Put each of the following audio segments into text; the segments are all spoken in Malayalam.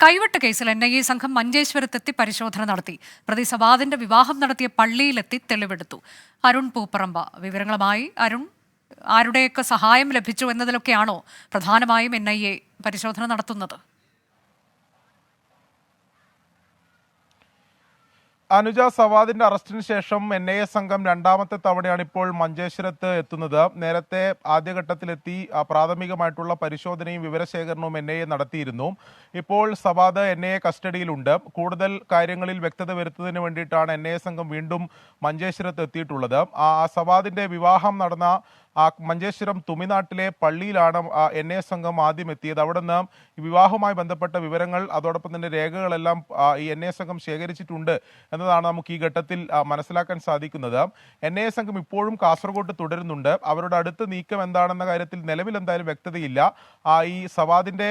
കൈവെട്ട് കേസിൽ എൻ ഐ എ സംഘം മഞ്ചേശ്വരത്തെത്തി പരിശോധന നടത്തി. പ്രതി സവാദിന്റെ വിവാഹം നടത്തിയ പള്ളിയിലെത്തി തെളിവെടുത്തു. അരുൺ പൂപ്പറമ്പ വിവരങ്ങളുമായി അരുൺ ആരുടെയൊക്കെ സഹായം ലഭിച്ചു എന്നതിലൊക്കെയാണോ പ്രധാനമായും എൻ പരിശോധന നടത്തുന്നത്? അനുജ സവാദിന്റെ അറസ്റ്റിന് ശേഷം എൻ ഐ എ സംഘം രണ്ടാമത്തെ തവണയാണ് ഇപ്പോൾ മഞ്ചേശ്വരത്ത് എത്തുന്നത്. നേരത്തെ ആദ്യഘട്ടത്തിലെത്തി പ്രാഥമികമായിട്ടുള്ള പരിശോധനയും വിവരശേഖരണവും എൻ ഐ എ നടത്തിയിരുന്നു. ഇപ്പോൾ സവാദ് എൻ ഐ എ കസ്റ്റഡിയിലുണ്ട്. കൂടുതൽ കാര്യങ്ങളിൽ വ്യക്തത വരുത്തുന്നതിന് വേണ്ടിയിട്ടാണ് എൻ ഐ എ സംഘം വീണ്ടും മഞ്ചേശ്വരത്ത് എത്തിയിട്ടുള്ളത്. ആ സവാദിന്റെ വിവാഹം നടന്ന മഞ്ചേശ്വരം തുമിനാട്ടിലെ പള്ളിയിലാണ് എൻ എ സംഘം ആദ്യം എത്തിയത്. അവിടെ നിന്ന് വിവാഹവുമായി ബന്ധപ്പെട്ട വിവരങ്ങൾ അതോടൊപ്പം തന്നെ രേഖകളെല്ലാം ഈ എൻ എ സംഘം ശേഖരിച്ചിട്ടുണ്ട് എന്നതാണ് നമുക്ക് ഈ ഘട്ടത്തിൽ മനസ്സിലാക്കാൻ സാധിക്കുന്നത്. എൻ എ സംഘം ഇപ്പോഴും കാസർഗോഡ് തുടരുന്നുണ്ട്. അവരുടെ അടുത്ത നീക്കം എന്താണെന്ന കാര്യത്തിൽ നിലവിൽ എന്തായാലും വ്യക്തതയില്ല. ആ, ഈ സവാദിന്റെ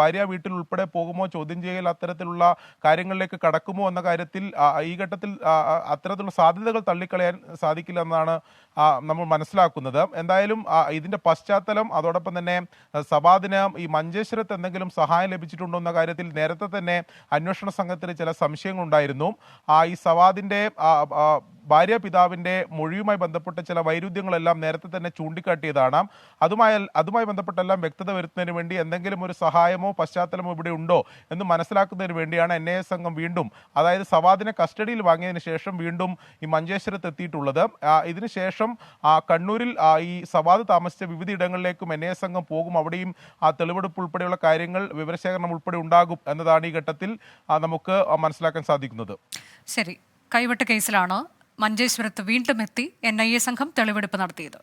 ഭാര്യ വീട്ടിൽ ഉൾപ്പെടെ പോകുമോ ചോദ്യം ചെയ്യൽ അത്തരത്തിലുള്ള കാര്യങ്ങളിലേക്ക് കടക്കുമോ എന്ന കാര്യത്തിൽ ഈ ഘട്ടത്തിൽ ആ, ആ, അത്തരത്തിലുള്ള സാധ്യതകൾ തള്ളിക്കളയാൻ സാധിക്കില്ല എന്നാണ് നമ്മൾ മനസ്സിലാക്കുന്നത്. എന്തായാലും ഇതിന്റെ പശ്ചാത്തലം അതോടൊപ്പം തന്നെ ആ, സവാദിന് ഈ മഞ്ചേശ്വരത്ത് എന്തെങ്കിലും സഹായം ലഭിച്ചിട്ടുണ്ടോ എന്ന കാര്യത്തിൽ നേരത്തെ തന്നെ അന്വേഷണ സംഘത്തിന് ചില സംശയങ്ങളുണ്ടായിരുന്നു. ആ ഈ സവാദിന്റെ ഭാര്യ പിതാവിന്റെ മൊഴിയുമായി ബന്ധപ്പെട്ട ചില വൈരുദ്ധ്യങ്ങളെല്ലാം നേരത്തെ തന്നെ ചൂണ്ടിക്കാട്ടിയതാണ്. അതുമായി അതുമായി ബന്ധപ്പെട്ടെല്ലാം വ്യക്തത വരുത്തുന്നതിന് വേണ്ടി എന്തെങ്കിലും ഒരു സഹായമോ പശ്ചാത്തലമോ ഇവിടെ ഉണ്ടോ എന്ന് മനസ്സിലാക്കുന്നതിന് വേണ്ടിയാണ് എൻ ഐ എ സംഘം വീണ്ടും അതായത് സവാദിനെ കസ്റ്റഡിയിൽ വാങ്ങിയതിന് ശേഷം വീണ്ടും ഈ മഞ്ചേശ്വരത്ത് എത്തിയിട്ടുള്ളത്. ഇതിനുശേഷം കണ്ണൂരിൽ ഈ സവാദ് താമസിച്ച വിവിധ ഇടങ്ങളിലേക്കും എൻ ഐ എ സംഘം പോകും. അവിടെയും ആ തെളിവെടുപ്പ് ഉൾപ്പെടെയുള്ള കാര്യങ്ങൾ വിവരശേഖരണം ഉൾപ്പെടെ ഉണ്ടാകും എന്നതാണ് ഈ ഘട്ടത്തിൽ നമുക്ക് മനസ്സിലാക്കാൻ സാധിക്കുന്നത്. ശരി. കൈവെട്ട് കേസിലാണ് മഞ്ചേശ്വരത്ത് വീണ്ടും എത്തി എൻ ഐ എ സംഘം തെളിവെടുപ്പ് നടത്തിയത്